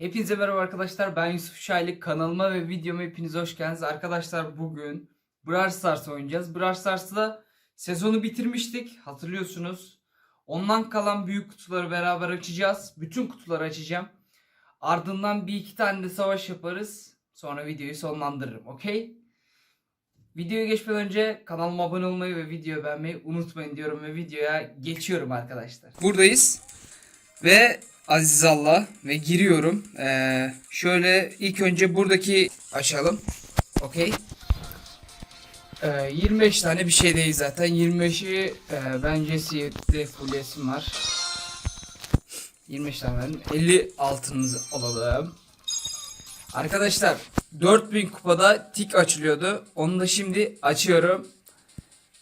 Hepinize merhaba arkadaşlar. Ben Yusuf Şaylık. Kanalıma ve videoma hepiniz hoş geldiniz. Arkadaşlar bugün Brawl Stars oynayacağız. Brawl Stars'ta sezonu bitirmiştik. Hatırlıyorsunuz. Ondan kalan büyük kutuları beraber açacağız. Bütün kutuları açacağım. Ardından bir iki tane de savaş yaparız. Sonra videoyu sonlandırırım. Okey? Videoya geçmeden önce kanalıma abone olmayı ve videoyu beğenmeyi unutmayın diyorum ve videoya geçiyorum arkadaşlar. Buradayız. Ve Aziz Allah ve giriyorum. Ee, şöyle ilk önce buradaki açalım. Okey. Ee, 25 tane bir şey değil zaten. 25'i e, ben Jesse'de fullesim var. 25 tane verin. 50 altınımız alalım. Arkadaşlar 4000 kupada tik açılıyordu. Onu da şimdi açıyorum.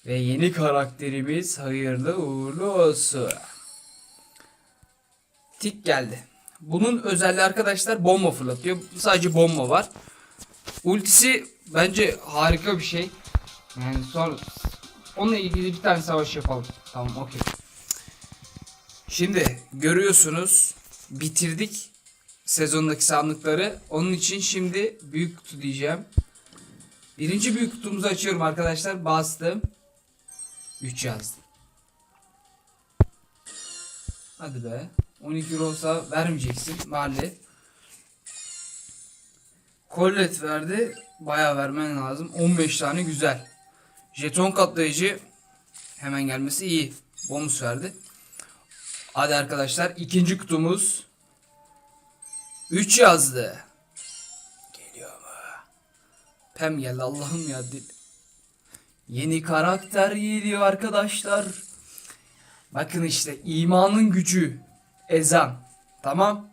Ve yeni karakterimiz hayırlı uğurlu olsun. Tik geldi. Bunun özelliği arkadaşlar bomba fırlatıyor. Sadece bomba var. Ultisi bence harika bir şey. Yani sonra onunla ilgili bir tane savaş yapalım. Tamam okey. Şimdi görüyorsunuz bitirdik sezondaki sandıkları. Onun için şimdi büyük kutu diyeceğim. Birinci büyük kutumuzu açıyorum arkadaşlar. Bastım. 3 yazdım. Hadi be. 12 euro olsa vermeyeceksin. Mali. Collet verdi. Bayağı vermen lazım. 15 tane güzel. Jeton katlayıcı hemen gelmesi iyi. Bonus verdi. Hadi arkadaşlar ikinci kutumuz 3 yazdı. Geliyor mu? Pem geldi Allah'ım ya dil. Yeni karakter geliyor arkadaşlar. Bakın işte imanın gücü. Ezan. Tamam.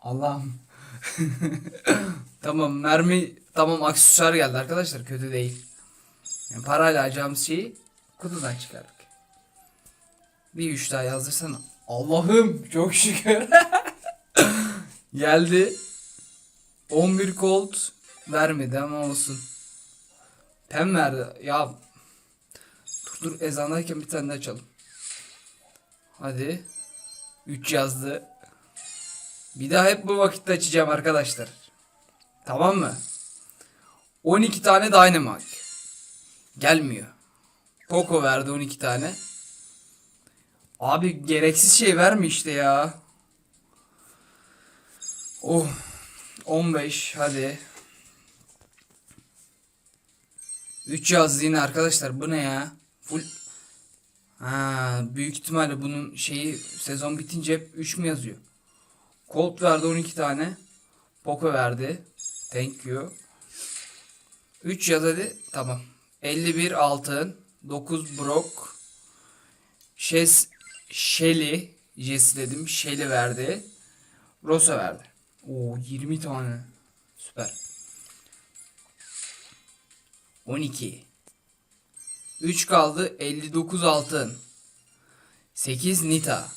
Allah'ım. tamam mermi tamam aksesuar geldi arkadaşlar kötü değil. Yani parayla alacağımız şeyi kutudan çıkardık. Bir üç daha yazdırsana. Allah'ım çok şükür. geldi. 11 Colt vermedi ama olsun. Pem verdi. Ya dur dur ezandayken bir tane daha açalım. Hadi. 3 yazdı. Bir daha hep bu vakitte açacağım arkadaşlar. Tamam mı? 12 tane Dynamite. Gelmiyor. Poco verdi 12 tane. Abi gereksiz şey verme işte ya. Oh. 15 hadi. 3 yazdı yine arkadaşlar. Bu ne ya? Full Ha, büyük ihtimalle bunun şeyi sezon bitince hep 3 mü yazıyor? Colt verdi 12 tane. Poco verdi. Thank you. 3 yaz hadi. Tamam. 51 altın. 9 Brock. Shes Shelly. Jess dedim. Shelly verdi. Rosa verdi. Oo 20 tane. Süper. 12. 3 kaldı 59 altın. 8 Nita.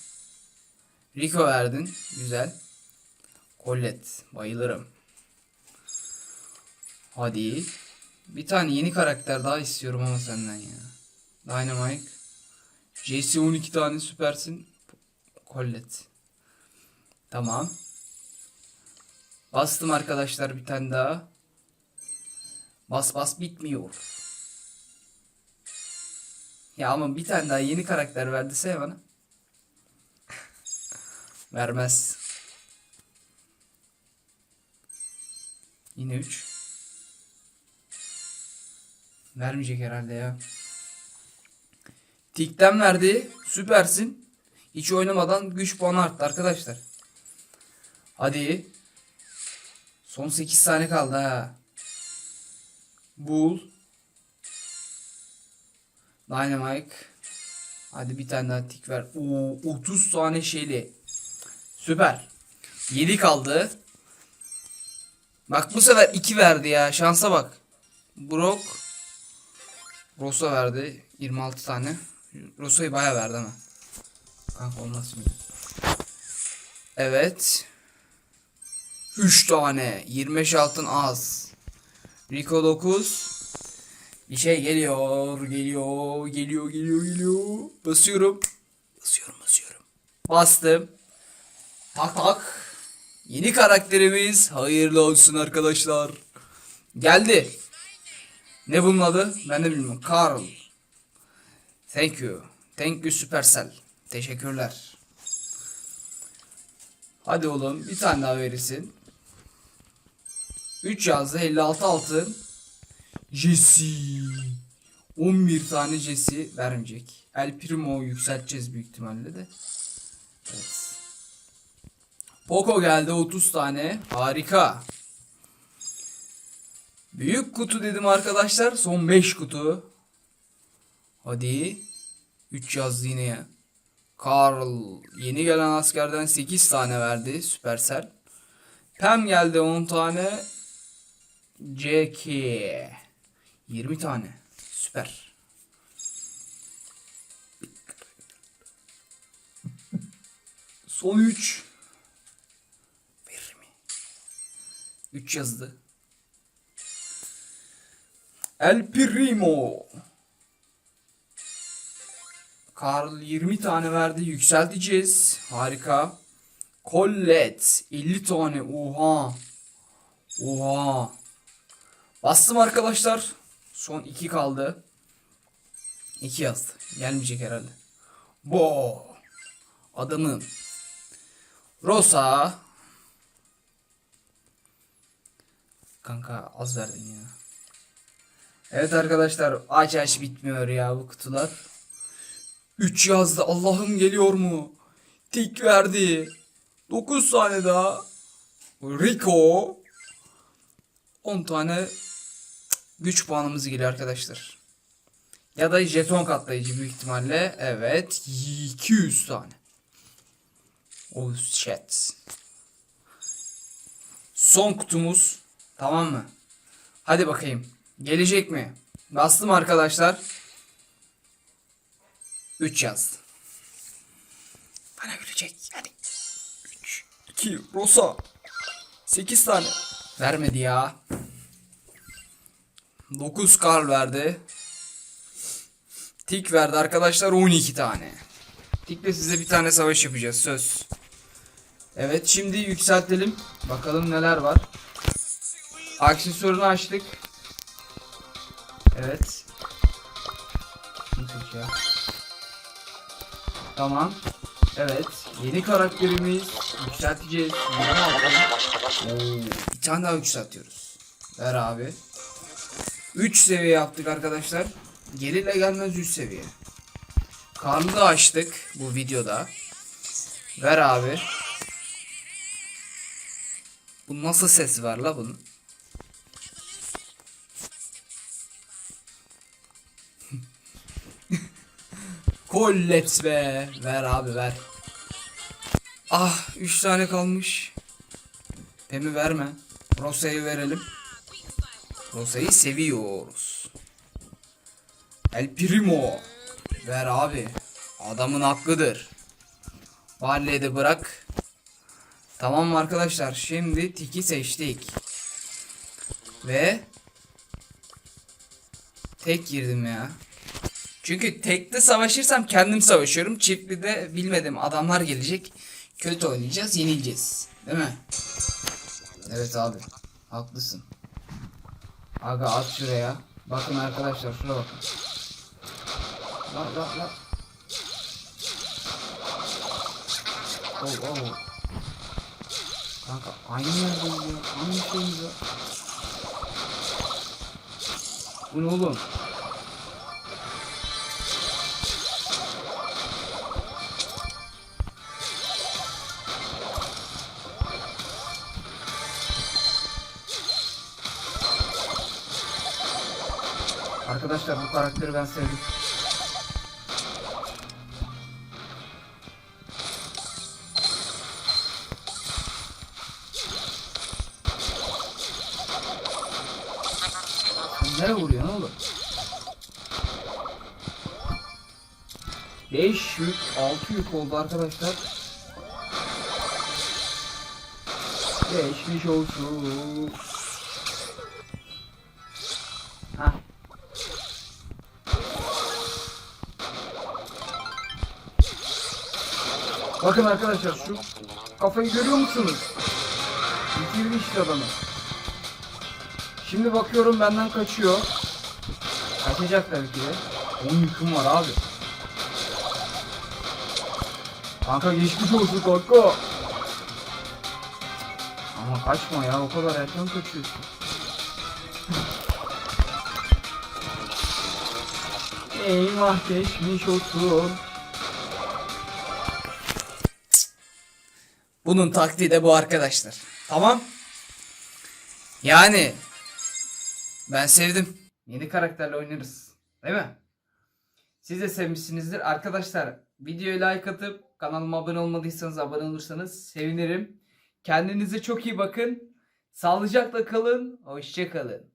Rico verdin. Güzel. Colette. Bayılırım. Hadi. Bir tane yeni karakter daha istiyorum ama senden ya. Dynamite. JC 12 tane süpersin. Colette. Tamam. Bastım arkadaşlar bir tane daha. Bas bas bitmiyor. Ya ama bir tane daha yeni karakter verdiyse bana. Vermez. Yine 3. Vermeyecek herhalde ya. Tikten verdi. Süpersin. Hiç oynamadan güç puanı arttı arkadaşlar. Hadi. Son 8 tane kaldı ha. Bull. Dynamite. Hadi bir tane daha tik ver. Oo 30 tane şeyli. Süper. 7 kaldı. Bak bu sefer 2 verdi ya. Şansa bak. Brock. Rosa verdi. 26 tane. Rosa'yı baya verdi ama. Kanka olmaz mı? Evet. 3 tane. 25 altın az. Rico 9. Bir şey geliyor, geliyor, geliyor, geliyor, geliyor. Basıyorum. Basıyorum, basıyorum. Bastım. Tak tak. Yeni karakterimiz hayırlı olsun arkadaşlar. Geldi. Ne bunun adı? Ben de bilmiyorum. Carl. Thank you. Thank you Supercell. Teşekkürler. Hadi oğlum bir tane daha verirsin. 3 yazdı 56 altın. Jesse. 11 tane Jesse vermeyecek. El Primo yükselteceğiz büyük ihtimalle de. Evet. Poco geldi 30 tane. Harika. Büyük kutu dedim arkadaşlar. Son 5 kutu. Hadi. 3 yazdı yine ya. Carl yeni gelen askerden 8 tane verdi Supercell. Pam geldi 10 tane. Jackie 20 tane. Süper. Son 3. Verir mi? 3 yazdı. El Primo. Carl 20 tane verdi. Yükselteceğiz. Harika. Colette 50 tane. Oha. Oha. Bastım arkadaşlar. Son 2 kaldı. 2 yazdı. Gelmeyecek herhalde. Bo. Adamım. Rosa. Kanka az verdin ya. Evet arkadaşlar aç aç bitmiyor ya bu kutular. 3 yazdı Allah'ım geliyor mu? Tik verdi. 9 tane daha. Rico. 10 tane güç puanımız geliyor arkadaşlar. Ya da jeton katlayıcı büyük ihtimalle. Evet. 200 tane. Oh shit. Son kutumuz. Tamam mı? Hadi bakayım. Gelecek mi? Bastım arkadaşlar. 3 yazdı. Bana gülecek. Hadi. 3, 2, Rosa. 8 tane. Vermedi ya. 9 kar verdi. Tik verdi arkadaşlar 12 tane. Tikle size bir tane savaş yapacağız söz. Evet şimdi yükseltelim. Bakalım neler var. Aksesuarını açtık. Evet. Seç ya. Tamam. Evet. Yeni karakterimiz. Yükselteceğiz. Bir tane daha yükseltiyoruz. Ver abi. 3 seviye yaptık arkadaşlar. Geriyle gelmez 3 seviye. Karnı da açtık bu videoda. Ver abi. Bu nasıl ses var la bunun? Collapse be. Ver abi ver. Ah 3 tane kalmış. Pemi verme. Rosa'yı verelim. Rosa'yı seviyoruz. El Primo. Ver abi. Adamın hakkıdır. Barley'i de bırak. Tamam arkadaşlar? Şimdi tiki seçtik. Ve tek girdim ya. Çünkü tekte savaşırsam kendim savaşıyorum. Çiftli de bilmedim adamlar gelecek. Kötü oynayacağız, yenileceğiz. Değil mi? Evet abi. Haklısın. Aga at şuraya. Bakın arkadaşlar şuraya bakın. La la la. Oh oh. Kanka aynı yerdeyiz ya. Aynı şeyimiz ya. Bu ne oğlum? Arkadaşlar bu karakteri ben sevdim. Nereye vuruyorsun oğlum? 5 yük, 6 yük oldu arkadaşlar. Geçmiş olsun. Bakın arkadaşlar şu kafayı görüyor musunuz? Bitirdi işte adamı. Şimdi bakıyorum benden kaçıyor. Kaçacak tabii ki de. 10 yüküm var abi. Kanka geçmiş olsun kanka. Ama kaçma ya o kadar erken kaçıyorsun. Eyvah geçmiş olsun. Bunun taktiği de bu arkadaşlar. Tamam. Yani ben sevdim. Yeni karakterle oynarız. Değil mi? Siz de sevmişsinizdir. Arkadaşlar videoya like atıp kanalıma abone olmadıysanız abone olursanız sevinirim. Kendinize çok iyi bakın. Sağlıcakla kalın. Hoşça kalın.